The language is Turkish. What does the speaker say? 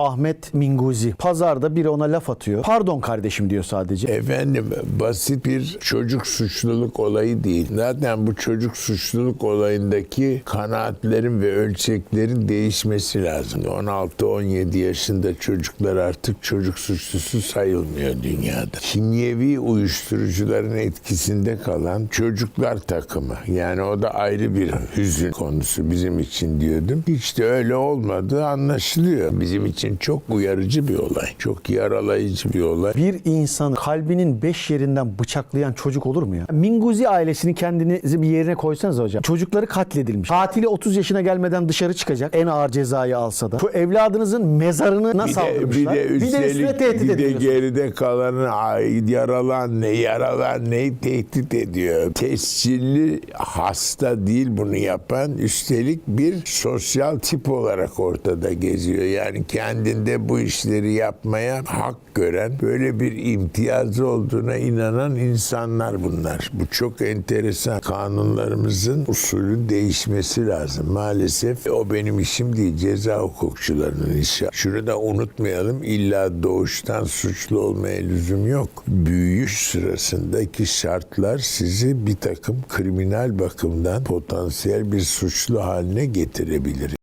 Ahmet Minguzi. Pazarda biri ona laf atıyor. Pardon kardeşim diyor sadece. Efendim basit bir çocuk suçluluk olayı değil. Zaten bu çocuk suçluluk olayındaki kanaatlerin ve ölçeklerin değişmesi lazım. 16-17 yaşında çocuklar artık çocuk suçlusu sayılmıyor dünyada. Kimyevi uyuşturucuların etkisinde kalan çocuklar takımı. Yani o da ayrı bir hüzün konusu bizim için diyordum. Hiç de öyle olmadığı anlaşılıyor. Bizim için çok uyarıcı bir olay. Çok yaralayıcı bir olay. Bir insan kalbinin beş yerinden bıçaklayan çocuk olur mu ya? Minguzi ailesini kendinizi bir yerine koysanız hocam. Çocukları katledilmiş. Katili 30 yaşına gelmeden dışarı çıkacak. En ağır cezayı alsa da. Bu evladınızın mezarını Bir nasıl de, bir saldırmışlar? de üstelik üstüne tehdit bir de geride kalanı ay, yaralan ne yaralan ne tehdit ediyor. Tescilli hasta değil bunu yapan üstelik bir sosyal tip olarak ortada geziyor. Yani kendinde bu işleri yapmaya hak gören böyle bir imtiyazı olduğuna inanan insanlar bunlar. Bu çok enteresan. Kanunlarımızın usulü değişmesi lazım. Maalesef o benim işim değil. Ceza hukukçularının işi. Şunu da unutmayalım. İlla doğuştan suçlu olmaya lüzum yok. Büyüyüş sırasındaki şartlar sizi bir takım kriminal bakımdan potansiyel bir suçlu haline getirebilir.